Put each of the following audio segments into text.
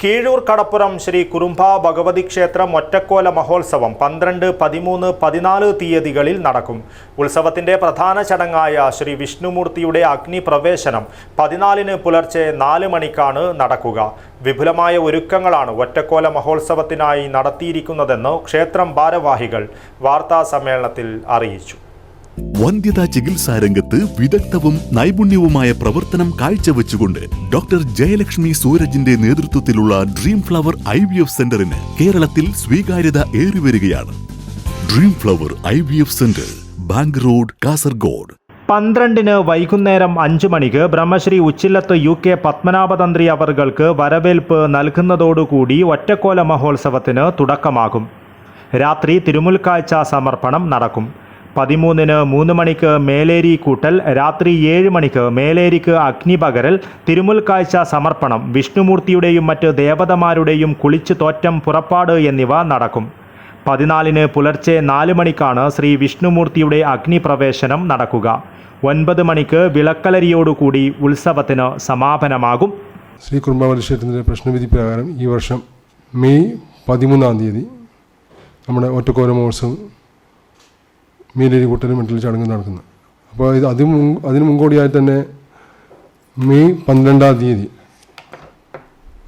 കീഴൂർ കടപ്പുറം ശ്രീ കുറുമ്പ ഭഗവതി ക്ഷേത്രം ഒറ്റക്കോല മഹോത്സവം പന്ത്രണ്ട് പതിമൂന്ന് പതിനാല് തീയതികളിൽ നടക്കും. ഉത്സവത്തിന്റെ പ്രധാന ചടങ്ങായ ശ്രീ വിഷ്ണുമൂർത്തിയുടെ അഗ്നിപ്രവേശനം പതിനാലിന് പുലർച്ചെ നാല് മണിക്കാണ് നടക്കുക. വിപുലമായ ഒരുക്കങ്ങളാണ് ഒറ്റക്കോല മഹോത്സവത്തിനായി നടത്തിയിരിക്കുന്നതെന്ന് ക്ഷേത്രം ഭാരവാഹികൾ വാർത്താ സമ്മേളനത്തിൽ അറിയിച്ചു. വന്ധ്യതാ ചികിത്സാ രംഗത്ത് വിദഗ്ധവും നൈപുണ്യവുമായ പ്രവർത്തനം കാഴ്ചവെച്ചുകൊണ്ട് ഡോക്ടർ ജയലക്ഷ്മി സൂരജിന്റെ നേതൃത്വത്തിലുള്ള dream flower I V F സെന്ററിന് കേരളത്തിൽ സ്വീകാര്യത ഏറിവരികയാണ്. Dream flower I V F centre bank road Kasaragod. പന്ത്രണ്ടിന് വൈകുന്നേരം അഞ്ചു മണിക്ക് ബ്രഹ്മശ്രീ ഉച്ചില്ലത്ത് യു കെ പത്മനാഭതന്ത്രി അവറുകൾക്ക് വരവേൽപ്പ് നൽകുന്നതോടുകൂടി ഒറ്റക്കോല മഹോത്സവത്തിന് തുടക്കമാകും. രാത്രി തിരുമുൽക്കാഴ്ച സമർപ്പണം നടക്കും. പതിമൂന്നിന് മൂന്ന് മണിക്ക് മേലേരി കൂട്ടൽ രാത്രി ഏഴ് മണിക്ക് മേലേരിക്ക് അഗ്നിപകരൽ തിരുമുൽക്കാഴ്ച സമർപ്പണം വിഷ്ണുമൂർത്തിയുടെയും മറ്റ് ദേവതമാരുടെയും കുളിച്ചു തോറ്റം പുറപ്പാട് എന്നിവ നടക്കും. പതിനാലിന് പുലർച്ചെ നാല് മണിക്കാണ് ശ്രീ വിഷ്ണുമൂർത്തിയുടെ അഗ്നിപ്രവേശനം നടക്കുക. ഒൻപത് മണിക്ക് വിളക്കലരിയോടുകൂടി ഉത്സവത്തിന് സമാപനമാകും. ശ്രീ കുടുംബാവലി പ്രശ്നവിധി പ്രകാരം ഈ വർഷം മെയ് പതിമൂന്നാം തീയതി നമ്മുടെ ഒറ്റക്കോല മഹോത്സവം മീനേരി കൂട്ടലും മെട്ടൽ ചടങ്ങ് നടക്കുന്നത് അപ്പോൾ ഇത് അതിന് മുൻ- അതിന് മുൻകൂടിയായി തന്നെ മെയ് പന്ത്രണ്ടാം തീയതി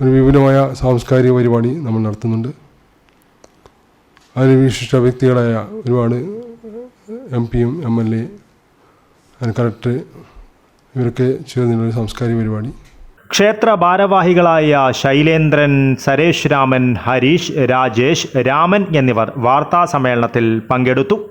ഒരു വിപുലമായ സാംസ്കാരിക പരിപാടി നമ്മൾ നടത്തുന്നുണ്ട്. അതിൽ വിശിഷ്ട വ്യക്തികളായ ഒരുപാട് എം പിയും എം എൽ എ കളക്ടർ ഇവരൊക്കെ ചേർന്നുള്ള സാംസ്കാരിക പരിപാടി. ക്ഷേത്ര ഭാരവാഹികളായ ശൈലേന്ദ്രൻ സരേഷ് രാമൻ ഹരീഷ് രാജേഷ് രാമൻ എന്നിവർ വാർത്താ സമ്മേളനത്തിൽ പങ്കെടുത്തു.